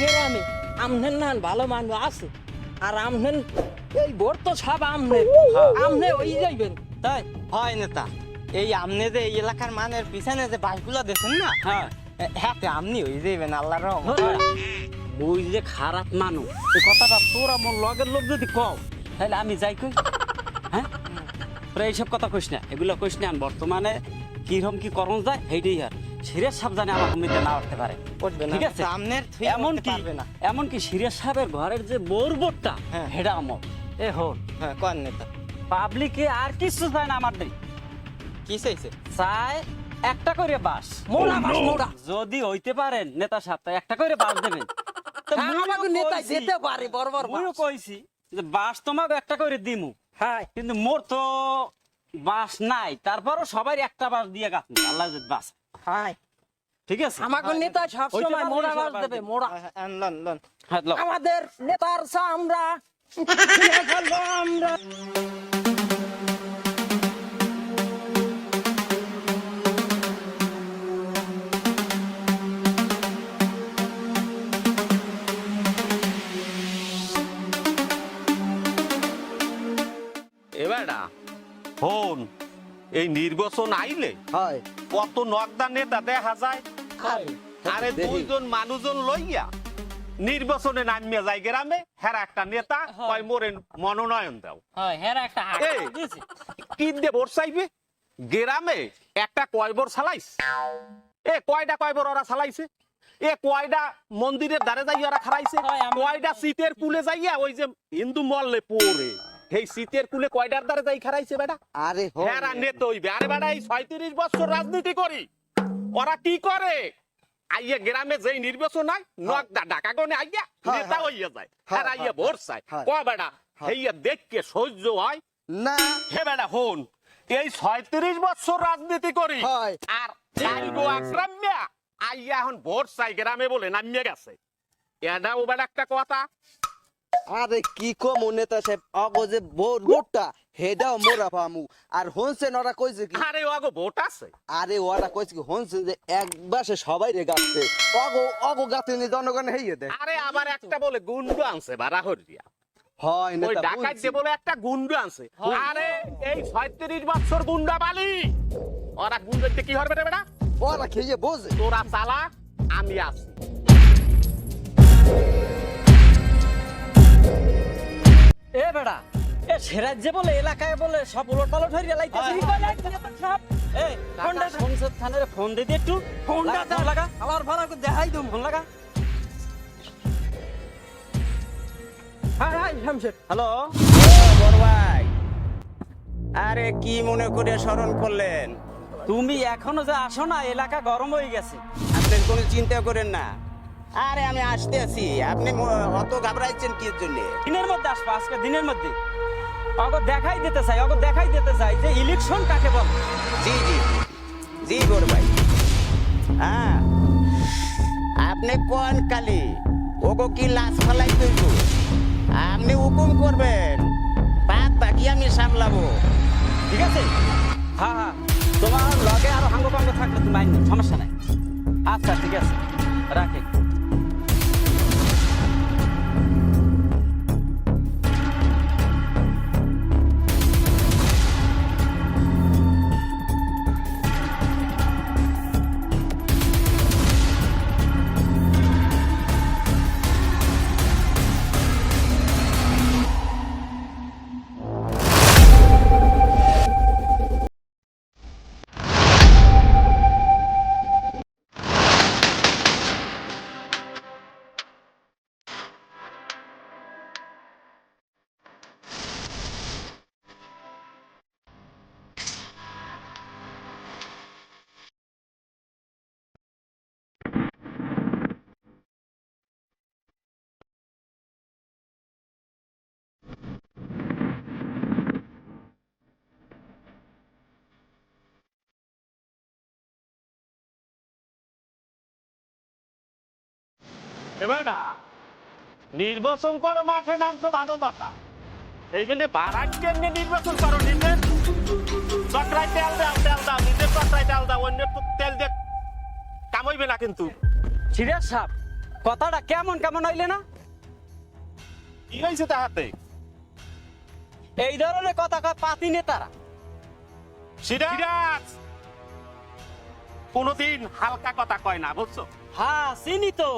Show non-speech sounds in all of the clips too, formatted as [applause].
গ্রামে আমনেন না ভালো মানুষ আছে। আর আমনেন এই ভোট তো সব আমনে। আমনে ওই যাইবেন। তাই? হয় নেতা। এই আমনে যে এই এলাকার মানের পিছনে যে বাসগুলো দেখেন না? হ্যাঁ। হ্যাঁ আমনি হয়ে যাবেন আল্লাহর রহমত। মুই যে খারাপ মানুষ এই কথাটা তোর আমার লগের লোক যদি কও তাহলে আমি যাই কই। হ্যাঁ? তোরা এইসব কথা কইস না এগুলো কইস না বর্তমানে কীরকম কি করণ যায় সেইটাই আর। সিরিয়াস সাবধানে আমার কমিতে না উঠতে পারে। উঠবে না। ঠিক আছে? আমনের থুই এমন কি না। এমন কি সিরিয়াস সাহেবের ঘরের যে বোর বোর্ডটা হ্যাঁ। হেডা আমল। এ হন। হ্যাঁ কোন নেতা? পাবলিকে আর কিছু চায় না আমার দেই। কি চাইছে? চায় একটা করে বাস মোড়া বাস মোড়া যদি হইতে পারেন নেতা সাহেব তাই একটা করে বাস দেবেন। তো হ্যাঁ, আমাকে নেতা কইছি- যেতে পারে বড় মুইও কইছি যে বাস তোমাকে একটা করে দিমু। হ্যাঁ। কিন্তু মোর তো বাস নাই তারপরও সবাই একটা বাস দিয়ে গাছ আল্লাহ বাস হ্যাঁ। ঠিক আছে। আমাকে নেতা সব সময় মোড়া দেবে মোড়া। হ্যাঁ, হ্যাঁ, লন লন। হ্যাঁ, আমাদের নেতার আমরা আমরা এবারা হন এই নির্বাচন আইলে হয়। কত নকদা নেতা দেখা যায়? আরে দুইজন মানুষজন লইয়া নির্বাচনে নামিয়া যায় গ্রামে হেরা একটা নেতা কয় মোরে মনোনয়ন দাও। একটা। কি ভোট চাইবে? গ্রামে একটা কয় বর চালাইস এ কয়টা কয় বর ওরা চালাইছে? এ কয়টা মন্দিরের ধারে যাই ওরা খারাইছে কয়টা শীতের কুলে যাইয়া ওই যে হিন্দু মল্লে পড়ে? সেই শীতের কুলে কয়টার দ্বারে যাই খারাইছে বেটা? আরে হ্যাঁ নেতা হইবে আরে বেটা এই ছয়ত্রিশ বছর রাজনীতি করি। ওরা কি করে? আইয়া গ্রামে যেই নির্বাচন হয় নকদা ঢাকা গনে আইয়া হ্যাঁ, নেতা হ্যাঁ। হইয়া যায় আইয়া ভোট চায়। ক বেটা? হেইয়া দেখকে সহ্য হয়? না। হে বেটা হন এই ছয়ত্রিশ বছর রাজনীতি করি। আর আইয়া এখন ভোট চাই গ্রামে বলে নামিয়ে গেছে। এটাও বেটা একটা কথা। আরে কি কম নেতা সাহেব? অগো যে বোর বোটটা হেডাও মোরা পামু। আর হনসেন ওরা কইছে কি আরে ওগো ভোট আছে। আরে ওরা কইছে কি হনসেন যে একবার সে সবাই রে গাচ্ছে অগো অগো গাতে নি জনগণ হেইয়ে দে আরে আবার একটা বলে গুন্ডু আনছে বারা হরিয়া হয় ওই ডাকাত যে বলে একটা গুন্ডু আনছে। আরে এই ছয়ত্রিশ বছর গুন্ডা বালি। ওরা গুন্ডাতে কি হবে রে বেটা? ওরা খেয়ে বোঝে। তোরা চালা আমি আছি এ বেড়া এ সেরাজ্যে বলে এলাকায় বলে সব উলট পালট হয়ে লাইতেছে সব এই ফোনটা সংসদ থানারে ফোন দে একটু। ফোনটা লাগা, দাও লাগা। আবার ভাড়া দেখাই দেবো ফোন লাগা। হ্যাঁ হ্যাঁ হ্যালো? বড় ভাই। আরে কি মনে করে স্মরণ করলেন? তুমি এখনও যে আসো না এলাকা গরম হয়ে গেছে। আপনি কোনো চিন্তা করেন না। আরে আমি আসতে আছি। আপনি অত ঘাবড়াইছেন কি জন্য? দিনের মধ্যে আসব আজকে দিনের মধ্যে। অগো দেখাই দিতে চাই অগো দেখাই দিতে চাই যে ইলেকশন কাকে বল? জি জি জি। বড় ভাই। হ্যাঁ। আপনি কোন কালি? ওগো কি লাশ ফলাই তৈব আপনি হুকুম করবেন। বাদ বাকি আমি সামলাবো। ঠিক আছে? হ্যাঁ হ্যাঁ। তোমার লগে আরও হাঙ্গ পাঙ্গ থাকলে তুমি আইন সমস্যা নাই। আচ্ছা ঠিক আছে। রাখে। এবার না নির্বাচন করো মাঠে নামতো ভালো কথা এইখানে বাড়ার জন্য নির্বাচন করো নিজের চক্রায় তেল দাও তেল দাও নিজের চক্রায় তেল দাও অন্য তেল দিয়ে কামাইবে না কিন্তু। সিরিয়াস সাপ কথাটা কেমন কেমন হইলে না? কি হয়েছে তাহাতে? এই ধরনের কথা কয় পাতি নেতারা। সিরাজ! কোনোদিন হালকা কথা কয় না বুঝছ? হ্যাঁ চিনি তো।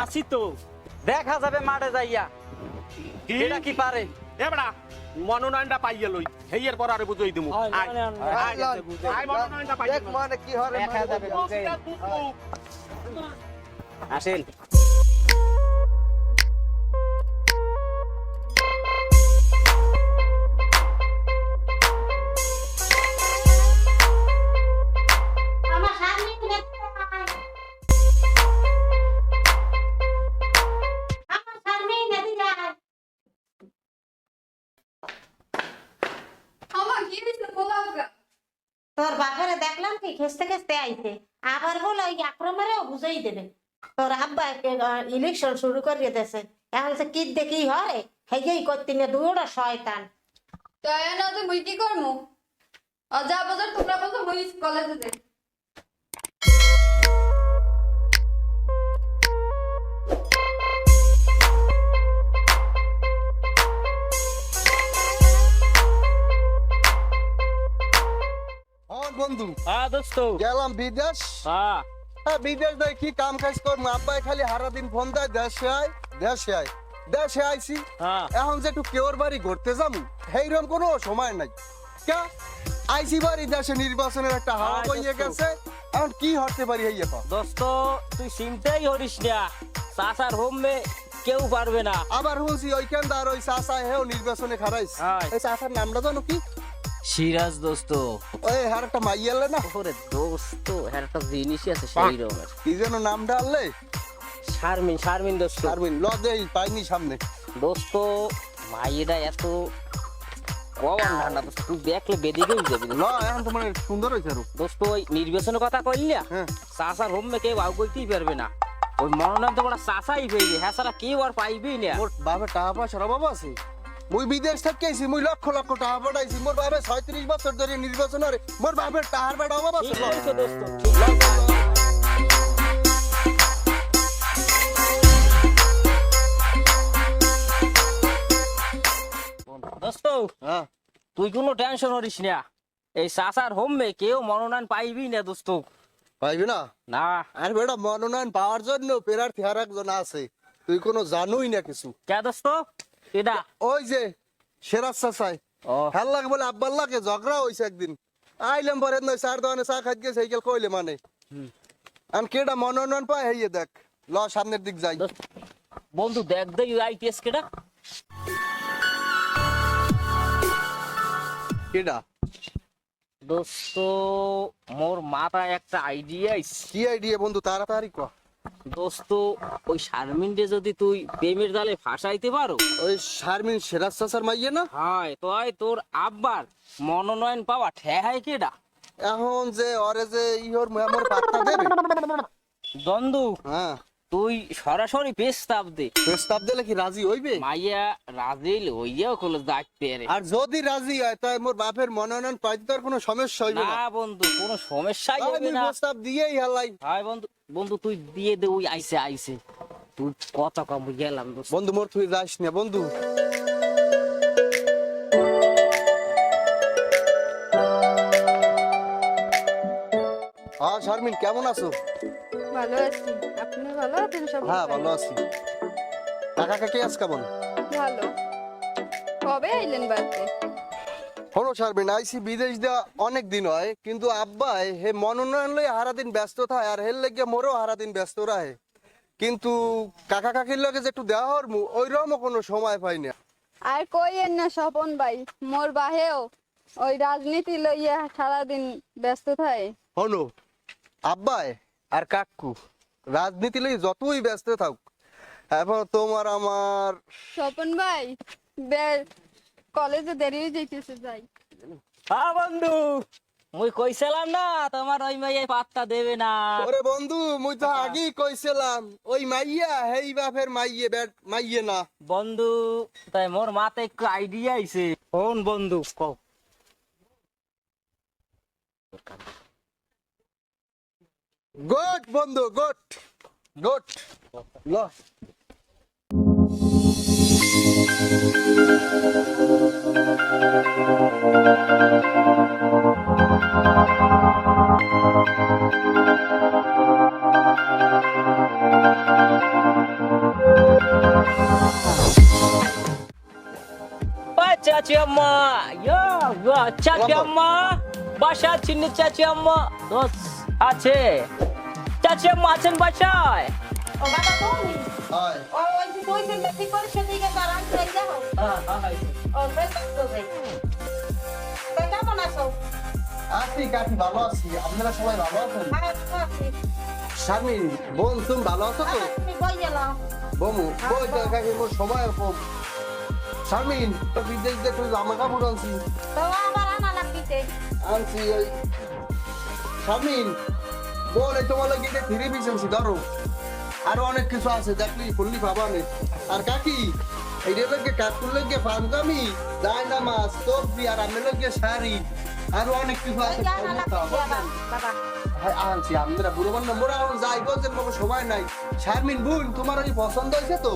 আসি তো। দেখা যাবে মাঠে যাইয়া। কি? এটা কি পারে? এবড়া মনোনয়নটা পাইয়ে লই। হেইয়ের পর আরে বুঝাই দিমু। মনোনয়নটা পাইয়ে দেখ। মানে কি হরে দেখা যাবে আসেন। খেসতে খেসতে আইতে আবার বলে ওই আক্রমণেও বুঝাই দেবে। তোর আব্বা ইলেকশন শুরু করিয়ে দেশে এখন সে কি দেখি হয় হেগেই করতে নিয়ে দুটা শয়তান। তাই না, তো মুই কি করমু? অজা বাজার, তোমরা বলতো মুই কলেজে বন্ধু। হ্যাঁ দোস্ত। গেলাম বিদেশ। হ্যাঁ। হ্যাঁ বিদেশ যাই কি কাম কাজ করব? আব্বাই খালি হারা দিন ফোন দেয় দেশে আয় দেশে আয় দেশে আইছি। হ্যাঁ। এখন যে একটু কেউর বাড়ি ঘুরতে যাব সেইরকম কোনো সময় নাই। কে? আইসি বাড়ি দেশে নির্বাচনের একটা হাওয়া বইয়ে গেছে। এখন কি হতে পারি এই এখন দোস্ত তুই চিন্তাই করিস না। চাচার হোমে কেউ পারবে না। আবার শুনছি ওইখানদার ওই চাষা হেও নির্বাচনে খারাইছে হায়। এই চাষার নামটা জানো কি? সিরাজ দোস্ত। ওই হার একটা মাইয়ালে না? ওরে দোস্ত হ্যাঁ একটা জিনিসই আছে সেই রকমের। কি যেন নামটা আনলে? শারমিন শারমিন দোস্ত। শারমিন ল দেই পাইনি সামনে। দোস্ত মাইয়েরা এত কওয়ান ঠান্ডা দোস্ত তুই দেখলে বেদিকেই যাবি। ল এখন তোমার সুন্দর হয়েছে আরও। দোস্ত ওই নির্বাচনের কথা কইলিয়া হ্যাঁ। চাচার হোমে কেউ আউ করতেই পারবে না। ওই মনোনয়ন তো বড় চাচাই পেয়ে হ্যাঁ সারা কেউ আর পাইবেই না। মোর বাপের টাকা পয়সার অভাব আছে। মুই বিদেশ থেকে আইছি মুই লক্ষ লক্ষ টাকা পাঠাইছি। মোর বাপে ছয়ত্রিশ বছর ধরে নির্বাচন হরে মোর বাপের টাকার বেটা অভাব আছে। দোস্ত হ্যাঁ। তুই কোনো টেনশন করিস না। এই চাচার হোমে কেউ মনোনয়ন পাইবি না দোস্ত। পাইবি না? না। আর বেটা মনোনয়ন পাওয়ার জন্য প্রার্থী আর একজন আছে। তুই কোনো জানোই না কিছু। কে দোস্ত? এটা? ওই যে সেরাজ চাচাই। লাগে বলে আব্বার লাগে ঝগড়া হয়েছে একদিন। আইলাম পরে নয় চার দোকানে চা খাইতে গেছে সাইকেল কইলে মানে। আমি কেডা মনোনয়ন পাই হইয়ে দেখ। ল সামনের দিক যাই। বন্ধু দেখ দেখ আইপিএস কেটা কেডা? দোস্ত মোর মাথায় একটা আইডিয়া কি আইডিয়া বন্ধু তাড়াতাড়ি ক। দোস্ত ওই শারমিনকে যদি তুই প্রেমের জালে ফাঁসাইতে পারো। ওই শারমিন সেরাজ চাচার মাইয়ে না? হয় তো তোর আব্বার মনোনয়ন পাওয়া ঠেহাই কেডা? এখন যে ওরে যে ইহর আমার পাত্তা দেবে। দ্বন্দ্ব হ্যাঁ। তুই সরাসরি পেস্তাব দে। প্রস্তাব দিলে কি রাজি হইবে? মাইয়া রাজিল হইয়াও যাইতে রে। আর যদি রাজি হয় তাই মোর বাপের মনোনয়ন পাইতে তোর কোনো সমস্যা হইবে না। বন্ধু কোনো সমস্যাই আমি না। প্রস্তাব দিয়েই হালাই। হয় বন্ধু বন্ধু তুই দিয়ে দে ওই আইসে আইসে। তুই কত কম গেলাম বন্ধু মোর তুই যাস না বন্ধু। হ্যাঁ শারমিন কেমন আছো? ভালো আছি। আপনি ভালো আছেন সব? হ্যাঁ ভালো আছি। কাকা কাকি আজ কেমন ভালো। কবে আইলেন বাড়িতে? হলো শারমিন আইসি বিদেশ দেওয়া অনেক দিন হয় কিন্তু আব্বাই হে মনোনয়ন লই হারা দিন ব্যস্ত থাকে আর হের লেগে মোরও হারা দিন ব্যস্ত রাহে। কিন্তু কাকা কাকির লগে যে একটু দেওয়া হরমু ওইরকমও কোনো সময় পাই না। আর কইয়েন না স্বপন ভাই মোর বাহেও ওই রাজনীতি লইয়া সারাদিন ব্যস্ত থাকে। হলো আব্বাই আর কাকু রাজনীতি লই যতই ব্যস্ত থাক এখন তোমার আমার স্বপন ভাই বে- কলেজে দেরি হয়ে যাইতেছে যাই হ্যাঁ বন্ধু মুই কইছিলাম না তোমার ওই মাইয়া পাত্তা দেবে না। ওরে বন্ধু মুই তো আগেই কইছিলাম ওই মাইয়া হেই বাপের মাইয়ে ব্যাট মাইয়ে না। বন্ধু তাই মোর মাথায় একটু আইডিয়া আইছে। কোন বন্ধু কও। গুড বন্ধু গুড গুড ল ওই চাচি আম্মা ইয়া ইয়া চাচি আম্মা বাসা চিনি চাচি আম্মা আম্মা আছেন বাসায়। ও বাবা তুমি হাই ও ওই যে দুই দিনটা ঠিক করে সেদিকে তারান চলে যাও ও বেশ তো যাই তা কেমন আছো? আছি কাকি ভালো আছি। আপনারা সবাই ভালো আছেন? হ্যাঁ আছি। শারমিন বোন তুমি ভালো আছো তো? হ্যাঁ, তুমি কই গেলাম? বমু কই তো কাকি মোর সময় কম শারমিন তো বিদেশ তুই জামা কাপড় আনছি। তো আবার আনা লাগতিছে আনছি ওই শারমিন বোন তোমার লাগে এটা থ্রি পিস আনছি ধরো। আরও অনেক কিছু আছে দেখলি খুললি পাবানে আর কাকি এইটা লাগে কাকুর লাগে পাঞ্জামি যায় না মাছ সবজি আর আমি লাগে শাড়ি আরও অনেক কিছু আছে হ্যাঁ আনছি আমরা বুড়ো বান্ধব মোরা এখন যাই গঞ্জের কোনো সময় নাই। শারমিন বোন তোমার ওই পছন্দ হয়েছে তো?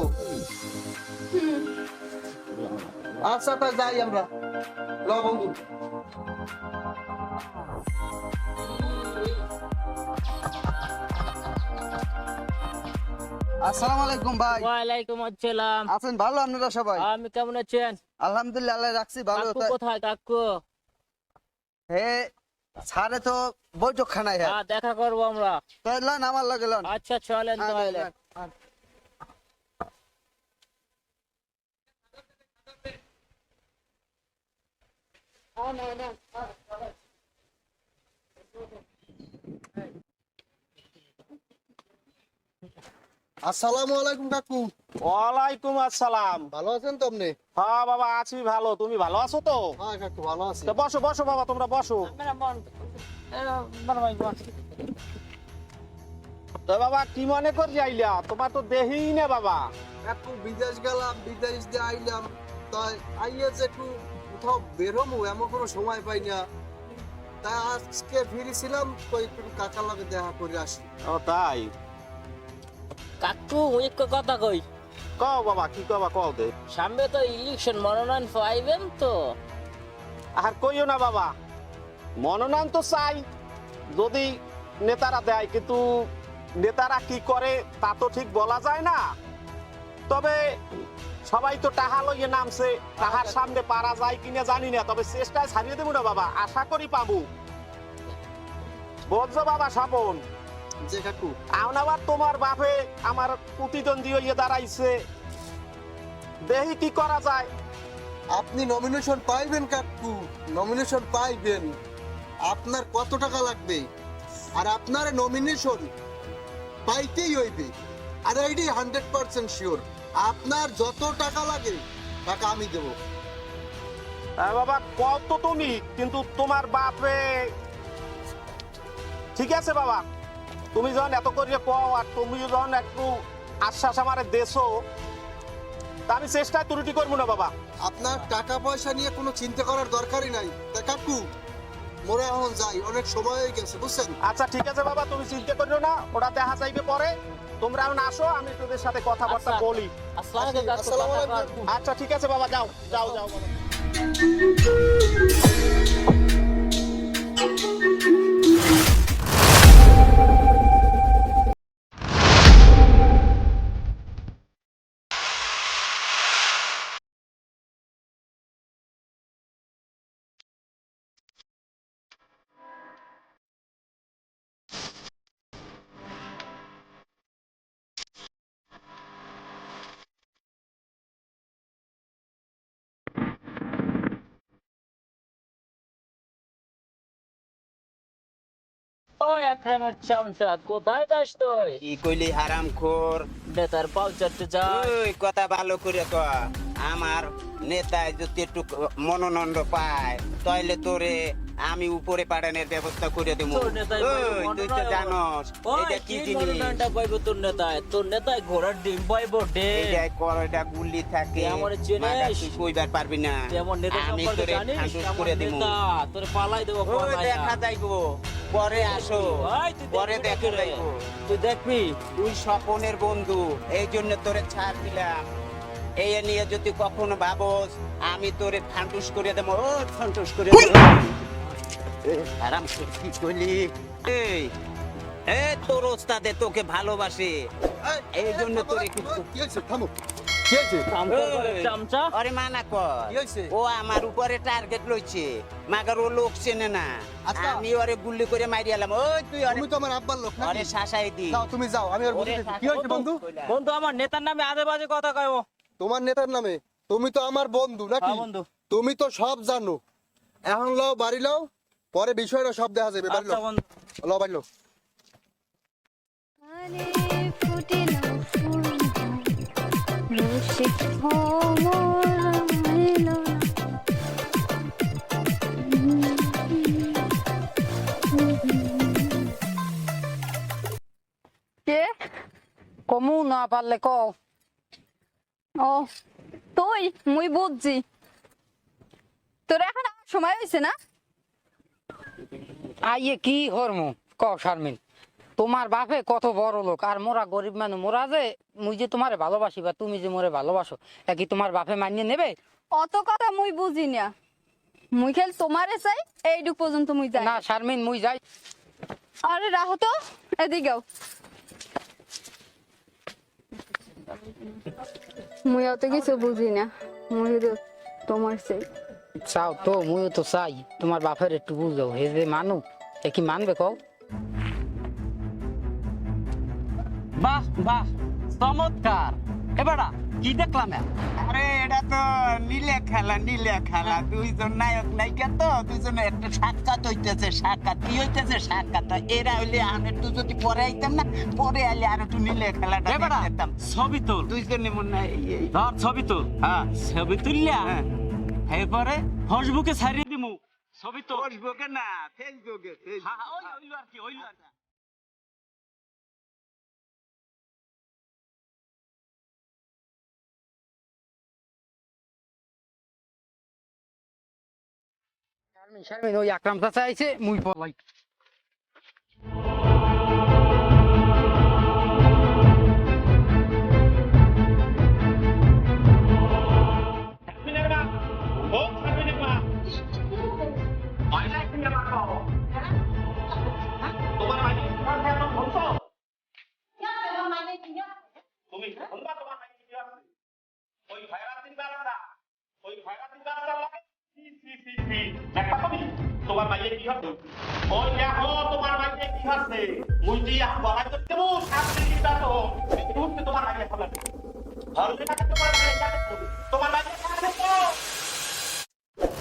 আচ্ছা তা যাই আমরা। ল বন্ধু। আসসালামু আলাইকুম ভাই। ওয়ালাইকুম আসসালাম। আছেন ভালো আপনারা সবাই? আমি কেমন আছেন? আলহামদুলিল্লাহ আল্লাহ রাখছি ভালো কাকু কোথায় কাকু? হে ছাড়ে তো বৈঠক হ্যাঁ হ্যাঁ দেখা করব আমরা। তো আমার লগে লন আচ্ছা চলেন তাহলে। আসসালামু আলাইকুম কাকু। ওয়ালাইকুম আসসালাম। ভালো আছেন তো আপনি? হ্যাঁ বাবা আছি ভালো। তুমি ভালো আছো তো? হ্যাঁ কাকু ভালো আছি। বসো বসো বাবা তোমরা বসো। তো বাবা কি মনে করি আইলা? তোমার তো দেহিই না বাবা। একটু বিদেশ গেলাম বিদেশ দিয়ে আইলাম। তাই আইয়ে যে একটু কোথাও বেরোবো এমন কোনো সময় পাই না। তাই আজকে ফিরেছিলাম তো একটু কাকার লগে দেখা করে আসি। ও তাই? কাকু এক কথা কই। কও বাবা কি কবা কও দে। সামনে তো ইলেকশন মনোনয়ন পাইবেন তো। আর কইও না বাবা মনোনয়ন তো চাই যদি নেতারা দেয় কিন্তু নেতারা কি করে তা তো ঠিক বলা যায় না। তবে সবাই তো টাহা লইয়ে নামছে তাহার সামনে পারা যায় কিনা জানি না তবে চেষ্টায় ছাড়িয়ে দেবো না বাবা আশা করি পাবো। বলছো বাবা স্বপন। যে কাকু এখন আবার তোমার বাপে আমার প্রতিদ্বন্দ্বী হইয়ে দাঁড়াইছে। দেখি কি করা যায়? আপনি নমিনেশন পাইবেন কাকু নমিনেশন পাইবেন। আপনার কত টাকা লাগবে? আর আপনার নমিনেশন পাইতেই হইবে। আর এইটি হান্ড্রেড পার্সেন্ট শিওর আপনার যত টাকা লাগে টাকা আমি দেবো। বাবা কত তুমি কিন্তু তোমার বাপে ঠিক আছে বাবা। তুমি যখন এত করিয়ে কও আর তুমি যখন একটু আশ্বাস আমার দেশো তা আমি চেষ্টায় ত্রুটি করব না বাবা আপনার টাকা পয়সা নিয়ে কোনো চিন্তা করার দরকারই নাই তা কাকু মোরা এখন যাই অনেক সময় হয়ে গেছে বুঝছেন আচ্ছা ঠিক আছে বাবা তুমি চিন্তা করিও না ওটা দেখা যাইবে পরে তোমরা এখন আসো আমি তোদের সাথে কথাবার্তা আচ্ছা। বলি। কর। আচ্ছা ঠিক আছে বাবা যাও যাও যাও ওই একখানের চামচা কোথায় যাস তুই কি কইলি হারাম খোর নেতার পাও চড়তে যা। ওই কথা ভালো করে ক। আমার নেতায় যদি একটু মনোনন্দ পায় তাইলে তোরে আমি উপরে পাঠানোর ব্যবস্থা করে দেবো। তুই তো জানস এটা কি জিনিস? পাইবো তোর নেতায়? তোর নেতায় ঘোড়ার ডিম পাইবো ডে এটা করটা গুলি থাকে আমারে তুই কইবার পারবি না। আমার নেতা সম্পর্কে জানিস? করে দেবো। তোর পালাই দেবো দেখা যাইবো। পরে আসো। পরে দেখবি দেখো তুই দেখবি? তুই স্বপনের বন্ধু এই জন্য তোরে ছাড় দিলাম। এই নিয়ে যদি কখনো ভাবস আমি তোরে ফান্টুস করে দেবো। ও ফান্টুস করে দেবো। আরাম করে কি করলি? এই এ তোর ওস্তাদে তোকে ভালোবাসে। এই জন্য তোরে কিছু হয়েছে? থামো। কি হয়েছে? এই, চামচা? আরে মানা কর। ও আমার উপরে টার্গেট লইছে। মাগার ও লোক চেনে না। আচ্ছা। আমি ওরে গুল্লি করে মারি এলাম। ওই তুই তুমি তো আমার আব্বার লোক ওরে শাসাই দি। যাও তুমি যাও আমি ওর কি হয়েছে বন্ধু? বন্ধু আমার নেতার নামে আজে বাজে কথা তোমার নেতার নামে? তুমি তো আমার বন্ধু নাকি? হ্যাঁ, বন্ধু। তুমি তো সব জানো। এখন লও বাড়ি লও পরে বিষয়টা সব দেখা যাবে। বাড়ি আচ্ছা লও লও বাড়ি লও। আরে ফুটিল ফুল এলো। কে? কমু না পারলে ও তুই মুই বুঝছি। তোর এখন সময় হয়েছে না? আইয়ে কি হরমু কও শারমিন। তোমার বাপে কত বড় লোক। আর মোরা গরিব মানুষ মোরা যে মুই যে তোমারে ভালোবাসি বা তুমি যে মোরে ভালোবাসো কি তোমার বাপে মানিয়ে নেবে? অত কথা মুই বুঝি না। মুই খেল তোমারে চাই এইটুক পর্যন্ত মুই যাই। না শারমিন মুই যাই। আরে রাহো তো এদিকেও মুই অত কিছু বুঝি না মুই তোমার চাই। চাও তো মুইও তো চাই তোমার বাপের একটু বুঝো হে যে মানু এ কি মানবে কও? বাহ বাহ চমৎকার। এবারা কি দেখলাম আরে এটা তো নীলে খেলা নীলে খেলা। দুইজন নায়ক নায়িকা তো দুইজন একটা সাক্ষাৎ হইতেছে সাক্ষাৎ। কি হইতেছে? সাক্ষাৎ। এরা হইলে আমি একটু যদি পরে আইতাম না পরে আইলে আর একটু নীলে খেলাটা দেখতাম। ছবি তোল। দুইজনে মনে হয় ধর ছবি তোল। হ্যাঁ। ছবি তুললা? হ্যাঁ। এরপরে ফেসবুকে ছাড়িয়ে দিমু। ছবি তো ফেসবুকে না ফেসবুকে হ্যাঁ, হ্যাঁ, ওই ওইলো আর কি ওইলো আর শারমিন শারমিন ওই আকরাম চাচা আইছে মুই পলাই তুমি শুনবা তোমার ভাই কি আছে ওই ভাইরাসিন বাচ্চা ওই সি সি সি দেখা তুমি তোমার বাইরে কি হচ্ছে? ওই দেখো তোমার বাইরে কি হচ্ছে মুই আহ বলাই করতে মু তো এই মুহূর্তে তোমার বাইরে তোমার বাইরে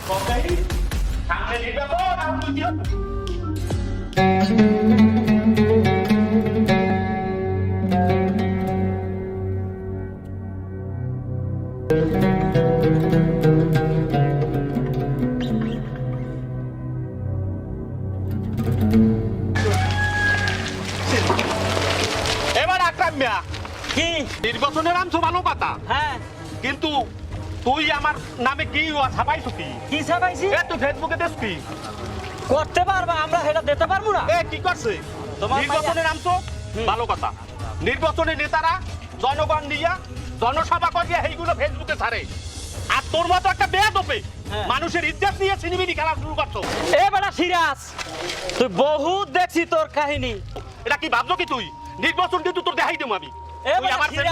কবে সামনে কি নির্বাচনের নাম তো ভালো কথা হ্যাঁ। কিন্তু তুই আমার নামে কি ছাপাইছ কি? কি ছাপাইছি? এ তুই ফেসবুকে দেখ কি? করতে পারবা আমরা সেটা দিতে পারব না। এ কি করছে? তোমার নির্বাচনের নাম তো ভালো কথা। নির্বাচনের নেতারা জনগণ নিয়া জনসভা করিয়া এইগুলো ফেসবুকে ছাড়ে। আর তোর মতো একটা বেয়াদ হবে হ্যাঁ। মানুষের ইজ্জত নিয়ে সিনেমিনি খেলা শুরু করছ। এ বেটা সিরাজ তুই বহুত দেখছি তোর কাহিনী। এটা কি ভাবছ কি তুই? নির্বাচন কিন্তু তোর দেখাই দেবো আমি। তুই বেটা আমার না?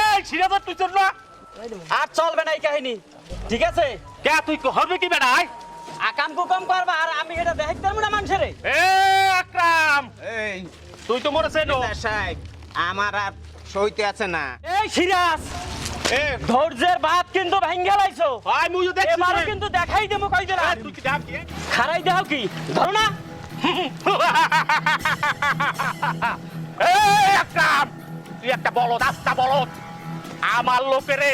এই না। আর চলবে না এই কাহিনী ঠিক আছে? কে তুই হবে কি বেড়া আয়? আকাম কুকাম করবা আর আমি এটা পারব না মানুষের। এ আকরাম। এই। তুই তো সাহেব আমার আর সইতে আছে না। এই সিরাজ এ। ধৈর্যের বাদ কিন্তু ভাঙ্গা লাইছো। আয় মুইও দেখছি এবারও কিন্তু দেখাই দেবো কই দিলাম এ, তুই কি দিয়ে খারাই দেও কি? ধরো না। [laughs] এই আকরাম। তুই একটা বলদ আস্তা বলদ। আমার লোকেরে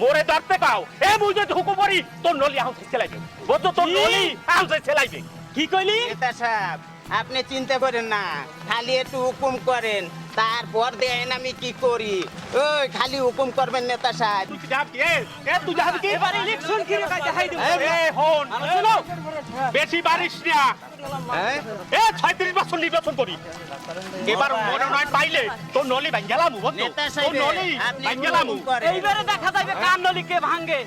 মোরে ধরতে পাও। এ মুই যদি হুকুম করি তোর নলি আউছে ছেলাইবে। বুঝছ তোর কি? নলি আউছে ছেলাইবে। কি কইলি? নেতা সাহেব আপনি চিন্তা করেন না। খালি একটু হুকুম করেন। তারপর দেন আমি কি করি। ওই খালি হুকুম করবেন নেতা সাহেব। তুই কি যাবি এ এ তুই যাবি কি? এবার ইলেকশন কি রে দেখাই দেব? এ হন। বেশি বারিশ না। হ্যাঁ? এ ছয়ত্রিশ বছর নির্বাচন করি। এবার মনোনয়ন পাইলে তোর নলি ভাঙ্গেলাম নেতা তোর নলি ভাঙ্গেলাম এইবারে দেখা যাবে কার নলি কে ভাঙে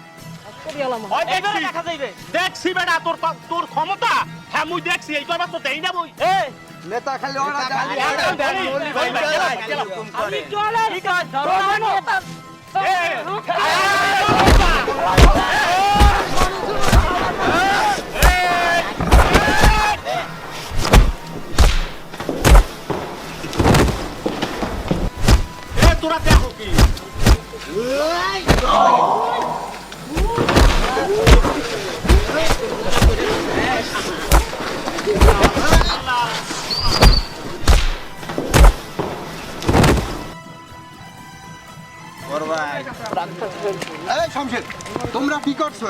এইবারে দেখা যাইবে। দেখছি বেটা তোর তোর ক্ষমতা। হ্যাঁ মুই দেখছি এইবার তো দেই না বই নেতা খালি ওরা আমি তোরা দেখো কি? তোমরা কি করছ?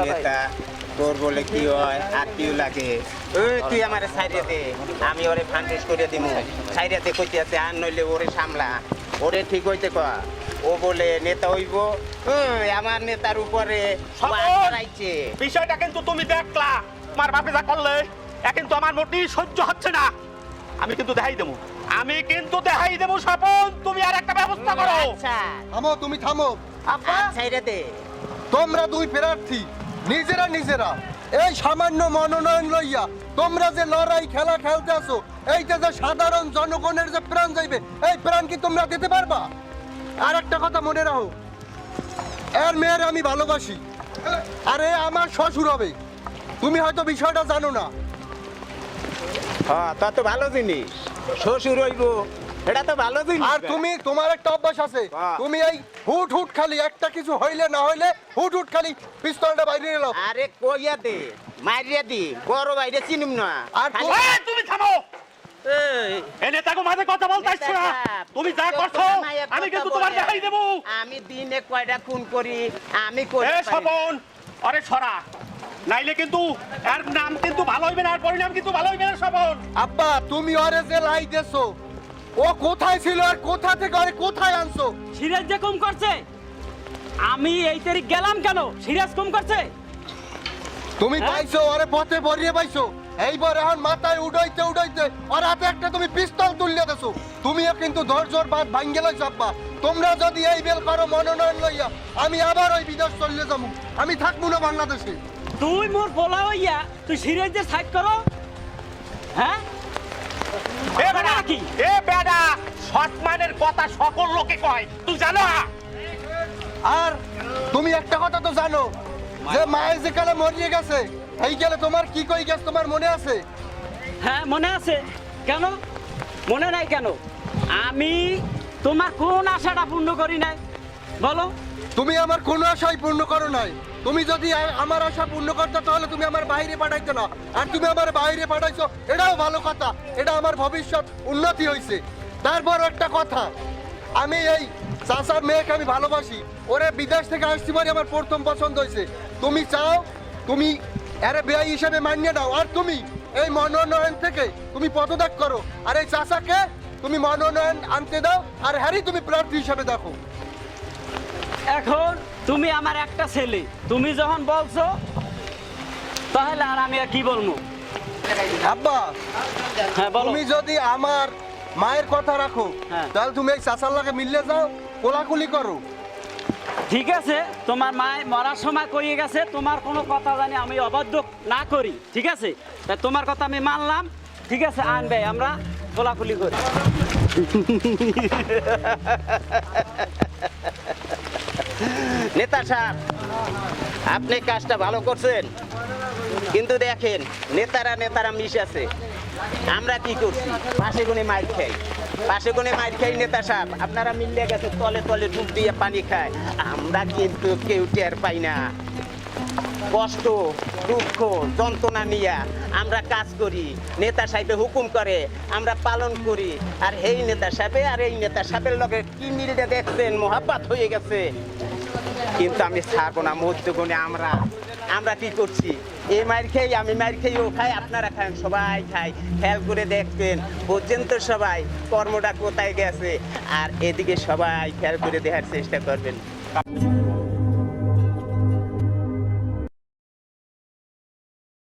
নেতা তোর বলে কি হয় আত্মীয় লাগে? ওই তুই আমার সাইডে দে। আমি ওরে ফান্ডিস করে দিমু। সাইডে কইতে আছে আর নইলে ওরে সামলা। ওরে ঠিক হইতে কয়া। ও বলে নেতা হইব। আমার নেতার উপরে বিষয়টা কিন্তু তুমি দেখলা। তোমার বাপে যা করলে কিন্তু আমার মোটেই সহ্য হচ্ছে না। আমি কিন্তু দেখাই দেবো। আমি কিন্তু দেখাই দেবো স্বপন। তুমি আর একটা ব্যবস্থা করো। আচ্ছা। থামো তুমি থামো। সাইডে দে। তোমরা দুই প্রার্থী। নিজেরা নিজেরা। এই সামান্য মনোনয়ন লইয়া তোমরা যে লড়াই, খেলা খেলতে আসো এইটা যে সাধারণ জনগণের যে প্রাণ যাইবে, এই প্রাণ কি তোমরা দিতে পারবা? আর একটা কথা মনে রাখো, এর মেয়ের আমি ভালোবাসি, আরে আমার শ্বশুর হবে। তুমি হয়তো বিষয়টা জানো না। হ্যাঁ তা তো ভালো জিনিস। শ্বশুর হইব এটা তো ভালো জিনিস। আর তুমি তোমার একটা অভ্যাস আছে। তুমি এই হুট হুট খালি একটা কিছু হইলে না হইলে হুট হুট খালি পিস্তলটা বাইরে এলো আরে কইয়া দে? মারিয়া দি বড় বাইরে চিনিম না। আর তুমি থামো। মাঝে কথা বলতে আসছো না। তুমি যা করছ আমি কিন্তু তোমার দেখাই দেবো। আমি দিনে কয়টা খুন করি আমি করি এ স্বপন আরে সরা। নাইলে কিন্তু এর নাম কিন্তু ভালো হইবে না আর পরিণাম কিন্তু ভালো হইবে না স্বপন। আব্বা তুমি ওরে যে লাই দেছো ও কোথায় ছিল আর কোথা থেকে ওরে কোথায় আনছো? সিরাজ যে কম করছে আমি এই তারিখ গেলাম কেন? সিরাজ কম করছে। তুমি হ্যাঁ? পাইছো ওরে পথে ভরিয়ে পাইছো। এইবার এখন মাথায় উড়াইতে উড়াইতে ওর হাতে একটা তুমি পিস্তল তুলিয়ে দেছো। তুমিও কিন্তু ধৈর্যর বাদ ভাঙ্গে লইছো আব্বা। তোমরা যদি এই বেল করো মনোনয়ন লইয়া আমি আবার ওই বিদেশ চলে যাব। আমি থাকব না বাংলাদেশে। তুই মোর বলা হইয়া তুই সিরাজের সাইড করো। হ্যাঁ? এ বেটা কি? এ বেটা কথা সকল লোকে কয়। তুই জানো? আর তুমি একটা কথা তো জানো যে মায়ের যে কালে মরিয়ে গেছে এই গেলে তোমার কি কই গেছে তোমার মনে আছে? হ্যাঁ মনে আছে। কেন? মনে নাই কেন? আমি তোমার কোন আশাটা পূর্ণ করি নাই। বলো। তুমি আমার কোনো আশাই পূর্ণ করো নাই। তুমি যদি আমার আশা পূর্ণ করতে, তাহলে তুমি আমার বাইরে পাঠাইতে না। আর তুমি আমার বাইরে পাঠাইছো, এটাও ভালো কথা। এটা আমার ভবিষ্যৎ উন্নতি হয়েছে তারপর একটা কথা, আমি এই চাষার মেয়েকে আমি ভালোবাসি। ওরে বিদেশ থেকে আসছি মানে আমার প্রথম পছন্দ হয়েছে তুমি চাও, তুমি আরে বেয়াই হিসেবে মানিয়ে নাও। আর তুমি এই মনোনয়ন থেকে তুমি পদত্যাগ করো। আর এই চাষাকে তুমি মনোনয়ন আনতে দাও, আর হ্যারি তুমি প্রার্থী হিসেবে দেখো। এখন তুমি আমার একটা ছেলে। তুমি যখন বলছো তাহলে আর আমি আর কি বলব? আব্বা হ্যাঁ বলো। তুমি যদি আমার মায়ের কথা রাখো হ্যাঁ। তাহলে তুমি এই চাচার লাগে মিললে যাও কোলাকুলি করো। ঠিক আছে তোমার মায় মরার সময় করিয়ে গেছে তোমার কোনো কথা জানি আমি অবাধ্য না করি ঠিক আছে? তা তোমার কথা আমি মানলাম ঠিক আছে আনবে আমরা কোলাকুলি করি। নেতা সাহেব আপনি কাজটা ভালো করছেন। কিন্তু দেখেন, নেতারা নেতারা মিশ আছে। আমরা কি করছি? পাশে গুনে মাইর খাই। পাশে গুনে মাইর খাই নেতা সাহেব। আপনারা মিললে গেছে তলে তলে ডুব দিয়ে পানি খায়। আমরা কিন্তু কেউ টের পাই না। কষ্ট, দুঃখ, যন্ত্রণা নিয়ে আমরা কাজ করি। নেতা সাহেবে হুকুম করে, আমরা পালন করি। আর এই নেতা সাহেবে আর এই নেতা সাহেবের লগে কি মিলটা দেখছেন? মহাব্বাত হয়ে গেছে। কিন্তু আমি ছাড়বো না মধ্যগুণে আমরা আমরা কি করছি? এই মার খেয়ে, আমি মার খেয়ে ও খাই, আপনারা খান, সবাই খাই। খেয়াল করে দেখবেন পর্যন্ত সবাই কর্মটা কোথায় গেছে? আর এদিকে সবাই খেয়াল করে দেখার চেষ্টা করবেন।